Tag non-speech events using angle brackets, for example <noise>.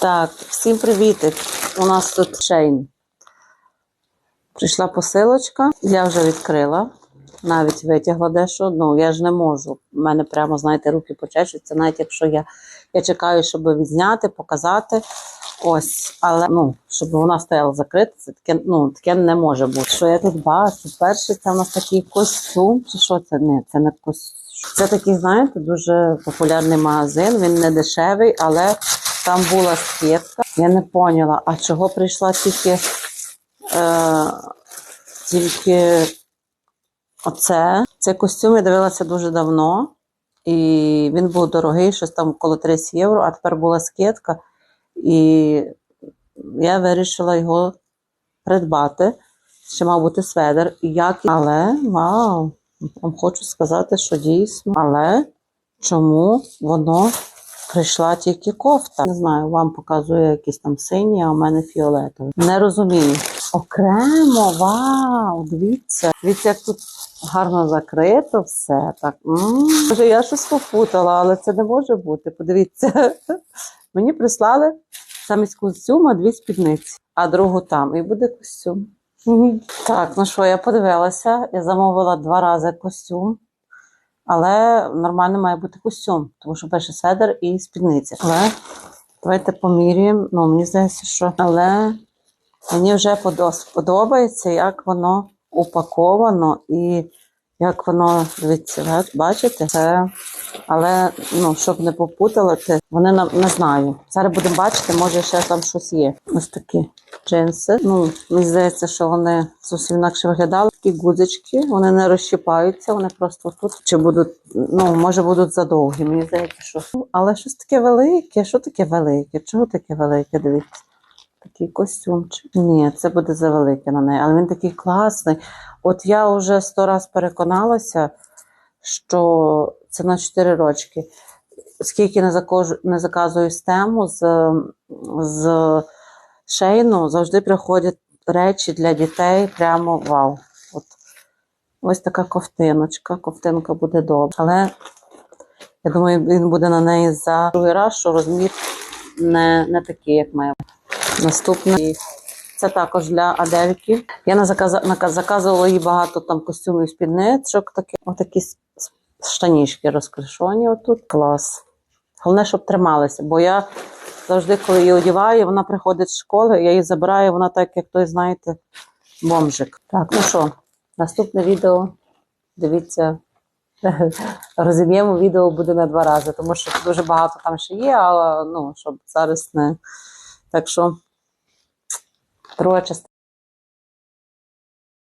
Так, всім привіт. У нас тут шейн. Прийшла посилочка, я вже відкрила, навіть витягла дещо. Ну, я ж не можу. У мене прямо, знаєте, руки почешуться, навіть якщо я, я чекаю, щоб відзняти, показати. Ось, але ну, щоб вона стояла закрита, це таке, ну, таке не може бути. Що я тут бачу? Перший це у нас такий костюм, чи що це? Ні, це не костюм. Це такий, знаєте, дуже популярний магазин. Він не дешевий, але там була скидка. Я не поняла, а чого прийшла тільки, е, тільки оце. Цей костюм я дивилася дуже давно, і він був дорогий, щось там коло 30 євро, а тепер була скидка. І я вирішила його придбати. Ще мав бути сведер. Як... Але вау! Вам хочу сказати, що дійсно. Але чому воно прийшла тільки кофта? Не знаю, вам показує якісь там сині, а у мене фіолетові. Не розумію. Окремо, вау! Дивіться. Дивіться, як тут гарно закрито все. Так. Може, я щось попутала, але це не може бути. Подивіться. <laughs> Мені прислали замість костюма дві спідниці, а другу там. І буде костюм. Так, ну що, я подивилася, я замовила два рази костюм, але нормально має бути костюм, тому що перший седер і спідниця. Але давайте поміряємо. Ну, мені здається, що але мені вже подобається, як воно упаковано і як воно, дивіться, бачите, це. Але ну, щоб не попутати, вони нам не знаю. Зараз будемо бачити, може ще там щось є. Ось такі джинси. Ну, мені здається, що вони зовсім інакше виглядали. Такі гудзички, вони не розщипаються, вони просто тут чи будуть, ну, може будуть задовгі. Мені здається, що. Але щось таке велике. Що таке велике? Чого таке велике? Дивіться. Такий костюмчик. Ні, це буде завелике на неї, але він такий класний. От я вже сто раз переконалася, що це на 4 рочки. Скільки не, закожу, не заказую стему з, з шейну, завжди приходять речі для дітей. Прямо вау. От. Ось така ковтиночка. Ковтинка буде добра. Але я думаю, він буде на неї за другий раз, що розмір не, не такий, як має. Наступне. Це також для Адельки. Я заказувала їй багато там костюмів спідничок, такі, отакі штанішки розкришені отут. Клас. Головне, щоб трималися, бо я завжди, коли її одягаю, вона приходить з школи, я її забираю, вона так, як той, знаєте, бомжик. Так, ну що, наступне відео. Дивіться. <laughs> Розіб'ємо відео буде на два рази, тому що дуже багато там ще є, але ну, щоб зараз не. Так що друга частина.